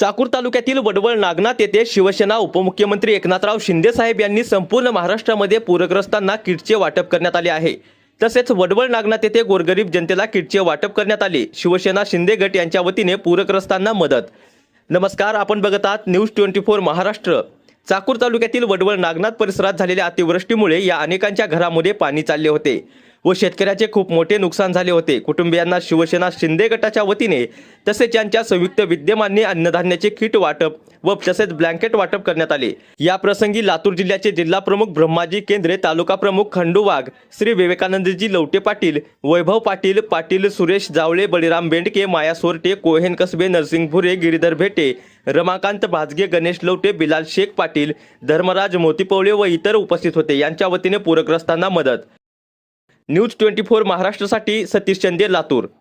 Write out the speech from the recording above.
चाकूर तालुक्यातील वडवळ नागनाथ येथे शिवसेना उपमुख्यमंत्री एकनाथराव शिंदे साहेब यांनी संपूर्ण महाराष्ट्रामध्ये पूरग्रस्तांना किटचे वाटप करण्यात आले आहे. तसेच वडवळ नागनाथ येथे गोरगरीब जनतेला किटचे वाटप करण्यात आले. शिवसेना शिंदे गट यांच्या वतीने पूरग्रस्तांना मदत. नमस्कार आपण बघत आहात news twenty four Maharashtra. Chakur तालुक्यातील वडवळ नागनाथ परिसरात झालेल्या अतिवृष्टीमुळे या अनेकांच्या घरामध्ये पाणी चालले होते. व शेतकऱ्याचे खूप मोठे नुकसान झाले होते. कुटुंबियांना शिवसेना शिंदे गटाच्या वतीने तसेच यांच्या संयुक्त विद्यमाने अन्नधान्याचे किट वाटप व तसेच ब्लँकेट वाटप करण्यात आले. या प्रसंगी लातूर जिल्ह्याचे जिल्हा प्रमुख ब्रह्माजी केंद्रे तालुका प्रमुख खंडू वाघ श्री विवेकानंदजी लवटे पाटील वैभव पाटील पाटील सुरेश जावळे बळीराम बेंडके माया सोरटे कोहेन कसबे नरसिंग भुरे गिरीधर भेटे रमाकांत भाजगे गणेश लवटे बिलाल शेख पाटील धर्मराज मोतीपवळे व इतर उपस्थित होते. यांच्या वतीने पूरग्रस्तांना मदत न्यूज ट्वेंटी फोर महाराष्ट्रासाठी सतीश चंदे लातूर.